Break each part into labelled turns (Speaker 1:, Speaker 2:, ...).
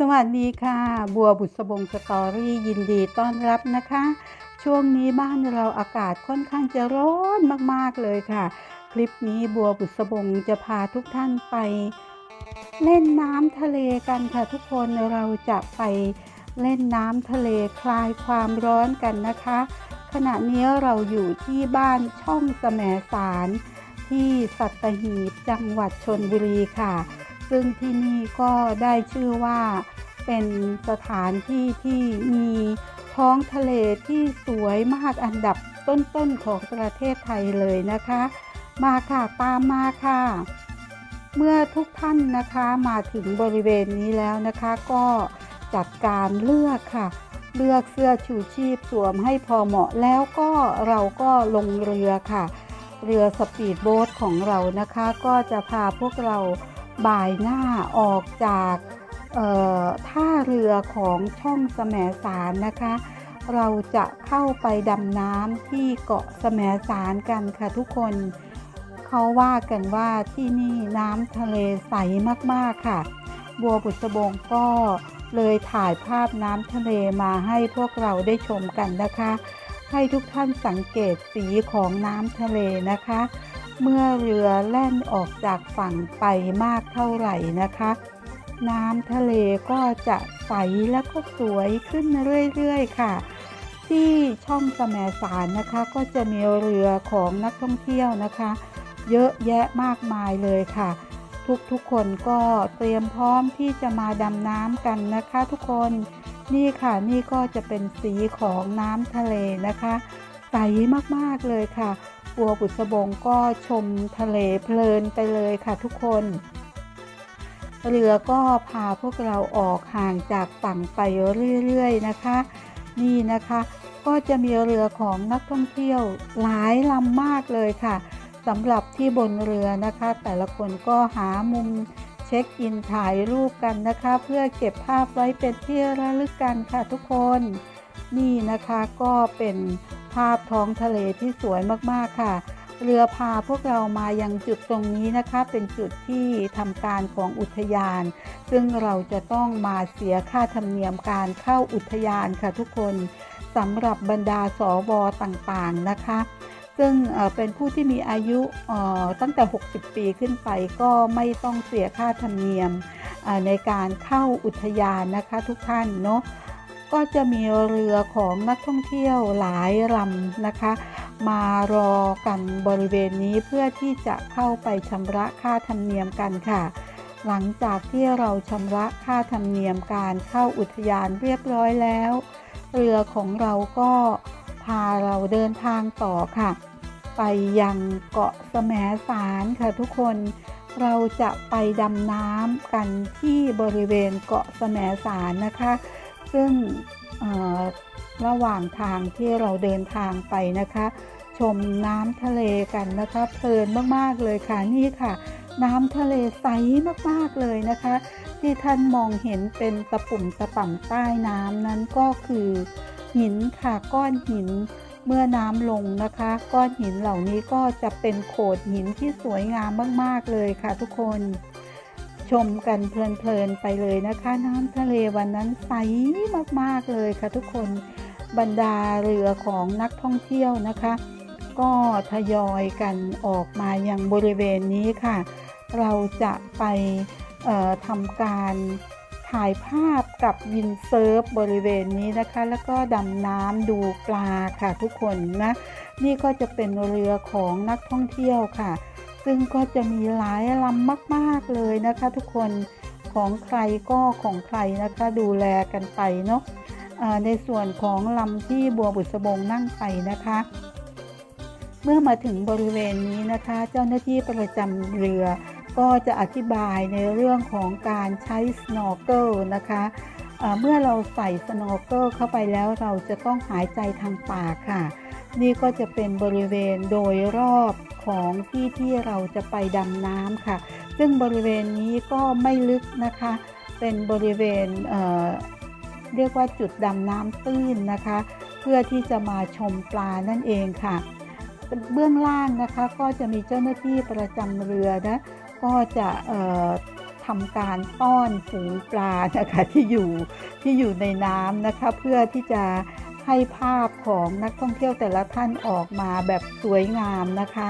Speaker 1: สวัสดีค่ะ บัวบุษบงสตอรี่ยินดีต้อนรับนะคะ ช่วงนี้บ้านเราอากาศค่อนข้างจะร้อนมากๆเลยค่ะ คลิปนี้บัวบุษบงจะพาทุกท่านไป เล่นน้ำทะเลกันค่ะทุกคนเราจะไปเล่นน้ำทะเลคลายความร้อนกันนะคะ ขณะนี้เราอยู่ที่บ้านช่องแสมสาร ที่สัตหีบจังหวัดชนบุรีค่ะ ซึ่งที่นี่ก็ได้ชื่อว่าเป็นสถานที่ที่มีท้องทะเลที่สวยมากอันดับต้นๆของประเทศไทยเลยนะคะ มาค่ะตามมาค่ะ เมื่อทุกท่านนะคะมาถึงบริเวณนี้แล้วนะคะก็จัดการเลือกค่ะ เลือกเสื้อชูชีพสวมให้พอเหมาะแล้วก็เราก็ลงเรือค่ะ เรือสปีดโบ๊ทของเรานะคะ ก็จะพาพวกเรา บ่ายหน้าออกจากท่าเรือของช่องแสมสารนะคะ เราจะเข้าไปดำน้ำที่เกาะแสมสารกันค่ะทุกคนเขาว่ากันว่าที่นี่น้ำทะเลใสมากๆค่ะ บัวบุษบงก็เลยถ่ายภาพน้ำทะเลมาให้พวกเราได้ชมกันนะคะ ให้ทุกท่านสังเกตสีของน้ำทะเลนะคะ เมื่อเรือแล่นออกจากฝั่งไปมากเท่าไหร่นะคะ น้ำทะเลก็จะใสแล้วก็สวยขึ้นเรื่อยๆค่ะ ที่ช่องแสมสารนะคะ ก็จะมีเรือของนักท่องเที่ยวนะคะ เยอะแยะมากมายเลยค่ะ ทุกๆคนก็เตรียมพร้อมที่จะมาดำน้ำกันนะคะทุกคนนี่ค่ะนี่ก็จะเป็นสีของน้ำทะเลนะคะ ใสมากๆเลยค่ะ บัวบุษบงก็ชมทะเลเพลินไปเลยค่ะทุกคน เรือก็พาพวกเราออกห่างจากฝั่งไปเรื่อยๆนะคะ นี่นะคะก็จะมีเรือของนักท่องเที่ยวหลายลำมากเลยค่ะสำหรับที่บนเรือนะคะ แต่ละคนก็หามุมเช็คอินถ่ายรูปกันนะคะ เพื่อเก็บภาพไว้เป็นที่ระลึกกันค่ะทุกคน นี่นะคะก็เป็น ภาพท้องทะเลที่สวยมากๆค่ะ เรือพาพวกเรามายังจุดตรงนี้นะคะ เป็นจุดที่ทำการของอุทยาน ซึ่งเราจะต้องมาเสียค่าธรรมเนียมการเข้าอุทยานค่ะทุกคนสำหรับบรรดาสวต่างๆนะคะ ซึ่งเป็นผู้ที่มีอายุตั้งแต่ 60 ปีขึ้นไปก็ไม่ต้องเสียค่าธรรมเนียมในการเข้าอุทยานนะคะทุกท่านเนาะ ก็จะมีเรือของนักท่องเที่ยวหลายลำนะคะ มารอกันบริเวณนี้เพื่อที่จะเข้าไปชำระค่าธรรมเนียมกันค่ะ หลังจากที่เราชำระค่าธรรมเนียมการเข้าอุทยานเรียบร้อยแล้ว เรือของเราก็พาเราเดินทางต่อค่ะ ไปยังเกาะแสมสารค่ะทุกคนเราจะไปดำน้ำกันที่บริเวณเกาะแสมสารนะคะ ซึ่งระหว่างทางที่เราเดินทางไปนะคะ ชมน้ำทะเลกันนะคะ เพลินมากๆเลยค่ะนี่ค่ะ น้ำทะเลใสมากๆเลยนะคะ ที่ท่านมองเห็นเป็นตะปุ่มตะป่ำใต้น้ำนั้นก็คือหินค่ะก้อนหินเมื่อน้ำลงนะคะ ก้อนหินเหล่านี้ก็จะเป็นโขดหินที่สวยงามมาก ๆ เลยค่ะทุกคน ชมกันเพลินๆไปเลยนะคะ น้ำทะเลวันนั้นใสมากๆเลยค่ะทุกคนบรรดาเรือของนักท่องเที่ยวนะคะ ก็ทยอยกันออกมายังบริเวณนี้ค่ะ เราจะไปทำการถ่ายภาพกับวินเซิร์ฟบริเวณนี้นะคะ แล้วก็ดำน้ำดูปลาค่ะทุกคนนะ นี่ก็จะเป็นเรือของนักท่องเที่ยวค่ะ ซึ่งก็จะมีหลายลำมาก ๆ เลยนะคะทุกคนของใครก็ของใครนะคะดูแลกันไปเนาะในส่วนของลำที่บัวบุษบงนั่งไปนะคะ เมื่อมาถึงบริเวณนี้นะคะ เจ้าหน้าที่ประจำเรือก็จะอธิบายในเรื่องของการใช้ snorkel นะคะ เมื่อเราใส่ snorkel เข้าไปแล้วเราจะต้องหายใจทางปากค่ะ นี่ก็จะเป็นบริเวณโดยรอบของที่ที่เราจะไปดำน้ำค่ะ ซึ่งบริเวณนี้ก็ไม่ลึกนะคะ เป็นบริเวณเเรียกว่าจุดดำน้ำตื้นนะคะ เพื่อที่จะมาชมปลานั่นเองค่ะ เบื้องล่างนะคะก็จะมีเจ้าหน้าที่ประจำเรือนะก็จะ ทำการต้อนฝูงปลานะคะที่อยู่ที่อยู่ในน้ำนะคะ เพื่อที่จะให้ภาพของนักท่องเที่ยวแต่ละท่านออกมาแบบสวยงามนะคะ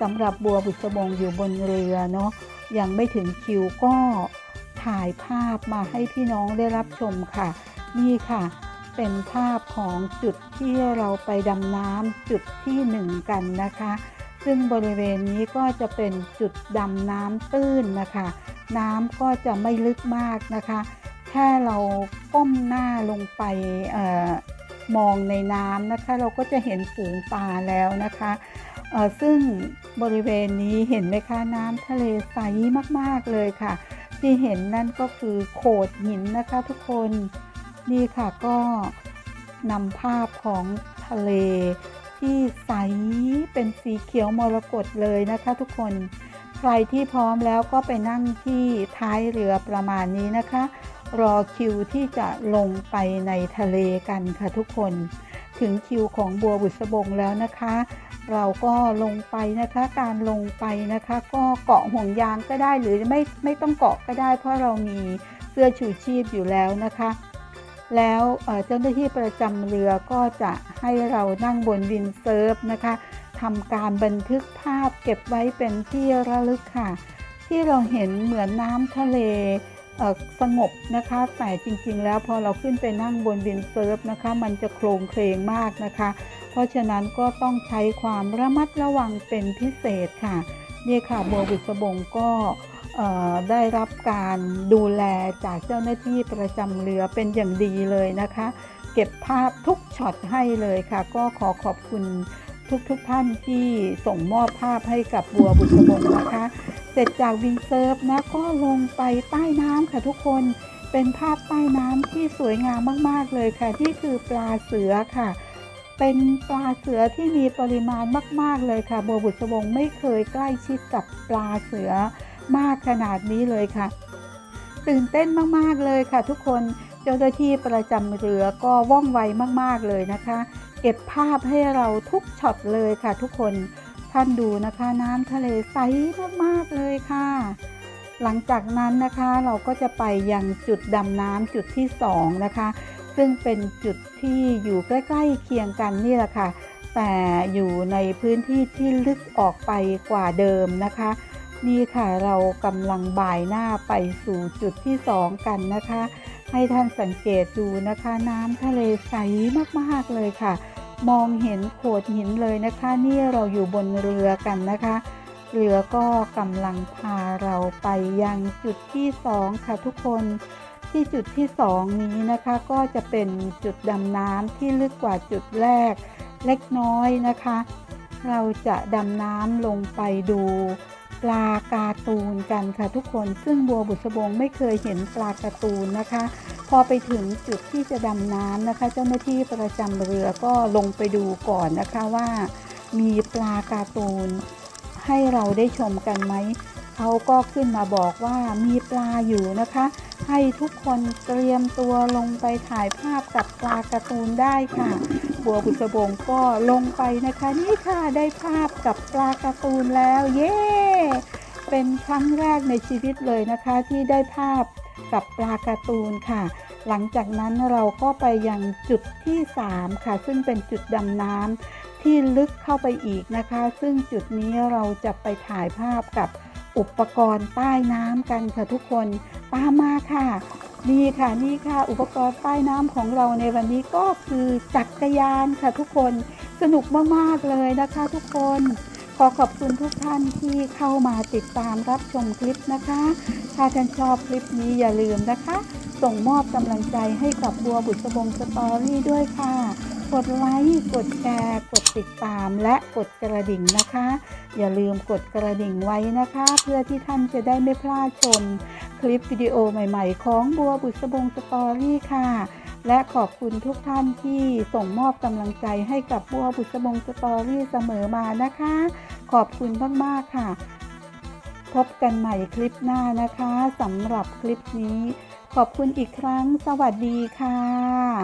Speaker 1: สำหรับบัวบุษบงอยู่บนเรือเนาะยังไม่ถึงคิวก็ถ่ายภาพมาให้พี่น้องได้รับชมค่ะ นี่ค่ะ เป็นภาพของจุดที่เราไปดำน้ำจุดที่หนึ่งกันนะคะ ซึ่งบริเวณนี้ก็จะเป็นจุดดำน้ำตื้นนะคะ น้ำก็จะไม่ลึกมากนะคะ แค่เราก้มหน้าลงไปออมองในน้ำนะคะ เราก็จะเห็นฝูงปลาแล้วนะคะซึ่งบริเวณนี้เห็นไหมคะน้ำทะเลใสมากๆเลยค่ะ ที่เห็นนั่นก็คือโขดหินนะคะทุกคนนี่ค่ะก็นำภาพของทะเล ที่ใสเป็นสีเขียวมรกตเลยนะคะทุกคน ใครที่พร้อมแล้วก็ไปนั่งที่ท้ายเรือประมาณนี้นะคะ รอคิวที่จะลงไปในทะเลกันค่ะทุกคน ถึงคิวของบัวบุษบงแล้วนะคะ เราก็ลงไปนะคะ การลงไปนะคะ ก็เกาะห่วงยางก็ได้หรือไม่ไม่ต้องเกาะก็ได้ เพราะเรามีเสื้อชูชีพอยู่แล้วนะคะ แล้วเจ้าหน้าที่ประจำเรือก็จะให้เรานั่งบนวินเซิร์ฟนะคะทำการบันทึกภาพเก็บไว้เป็นที่ระลึกค่ะ ที่เราเห็นเหมือนน้ำทะเลเสงบนะคะ แต่จริงๆ แล้วพอเราขึ้นไปนั่งบนวินเซิร์ฟนะคะ มันจะโครงเคลงมากนะคะ เพราะฉะนั้นก็ต้องใช้ความระมัดระวังเป็นพิเศษค่ะนี่ค่ะบัวบุษบงก็ ได้รับการดูแลจากเจ้าหน้าที่ประจำเรือเป็นอย่างดีเลยนะคะ เก็บภาพทุกช็อตให้เลยค่ะ ก็ขอขอบคุณทุกๆทท่านที่ส่งมอบภาพให้กับบัวบุษบงนะคะ เสร็จจากวินเซิร์ฟนะก็ลงไปใต้น้ำค่ะทุกคนเป็นภาพใต้น้ำที่สวยงามมากๆเลยค่ะ ที่คือปลาเสือค่ะ เป็นปลาเสือที่มีปริมาณมาก ๆเลยค่ะ บัวบุษบงไม่เคยใกล้ชิดกับปลาเสือ มากขนาดนี้เลยค่ะ ตื่นเต้นมากๆเลยค่ะ ทุกคนเจ้าหน้าที่ประจำเรือก็ว่องไวมากๆเลยนะคะ เก็บภาพให้เราทุกช็อตเลยค่ะ ทุกคนท่านดูนะคะน้ำทะเลใสมากๆเลยค่ะ หลังจากนั้นนะคะเราก็จะไปยังจุดดำน้ำจุดที่สองนะคะ ซึ่งเป็นจุดที่อยู่ใกล้ๆเคียงกันนี่แหละค่ะแต่อยู่ในพื้นที่ที่ลึกออกไปกว่าเดิมนะคะ นี่ค่ะเรากำลังบ่ายหน้าไปสู่จุดที่สองกันนะคะ ให้ท่านสังเกตดูนะคะ น้ำทะเลใสมากๆเลยค่ะ มองเห็นโขดหินเลยนะคะ นี่เราอยู่บนเรือกันนะคะ เรือก็กำลังพาเราไปยังจุดที่สองค่ะทุกคนที่จุดที่สองนี้นะคะ ก็จะเป็นจุดดำน้ำที่ลึกกว่าจุดแรก เล็กน้อยนะคะ เราจะดำน้ำลงไปดู ปลาการ์ตูนกันค่ะทุกคนซึ่งบัวบุษบงไม่เคยเห็นปลาการ์ตูนนะคะ พอไปถึงจุดที่จะดำน้ำนะคะ เจ้าหน้าที่ประจำเรือก็ลงไปดูก่อนนะคะว่า มีปลาการ์ตูนให้เราได้ชมกันไหมเขาก็ขึ้นมาบอกว่ามีปลาอยู่นะคะ ให้ทุกคนเตรียมตัวลงไปถ่ายภาพกับปลาการ์ตูนได้ค่ะ บัวบุษบงก็ลงไปนะคะ นี่ค่ะได้ภาพกับปลาการ์ตูนแล้ว เย้ เป็นครั้งแรกในชีวิตเลยนะคะ ที่ได้ภาพกับปลาการ์ตูนค่ะ หลังจากนั้นเราก็ไปยังจุดที่ 3 ค่ะ ซึ่งเป็นจุดดำน้ำที่ลึกเข้าไปอีกนะคะ ซึ่งจุดนี้เราจะไปถ่ายภาพกับอุปกรณ์ใต้น้ำกันค่ะทุกคน ตามมาค่ะ นี่ค่ะนี่ค่ะอุปกรณ์ใต้น้ำของเราในวันนี้ก็คือจักรยานค่ะทุกคนสนุกมากๆเลยนะคะ ทุกคนขอขอบคุณทุกท่านที่เข้ามาติดตามรับชมคลิปนะคะ ถ้าท่านชอบคลิปนี้อย่าลืมนะคะ ส่งมอบกำลังใจให้กับบัวบุษบงสตอรี่ด้วยค่ะ กดไลค์กดแชร์ กดติดตามและกดกระดิ่งนะคะ อย่าลืมกดกระดิ่งไว้นะคะ เพื่อที่ท่านจะได้ไม่พลาดชม คลิปวิดีโอใหม่ ๆ ของบัวบุษบงสตอรี่ค่ะ และขอบคุณทุกท่านที่ส่งมอบกำลังใจให้กับบัวบุษบงสตอรี่เสมอมานะคะ ขอบคุณมากๆค่ะ พบกันใหม่คลิปหน้านะคะสำหรับคลิปนี้ ขอบคุณอีกครั้ง สวัสดีค่ะ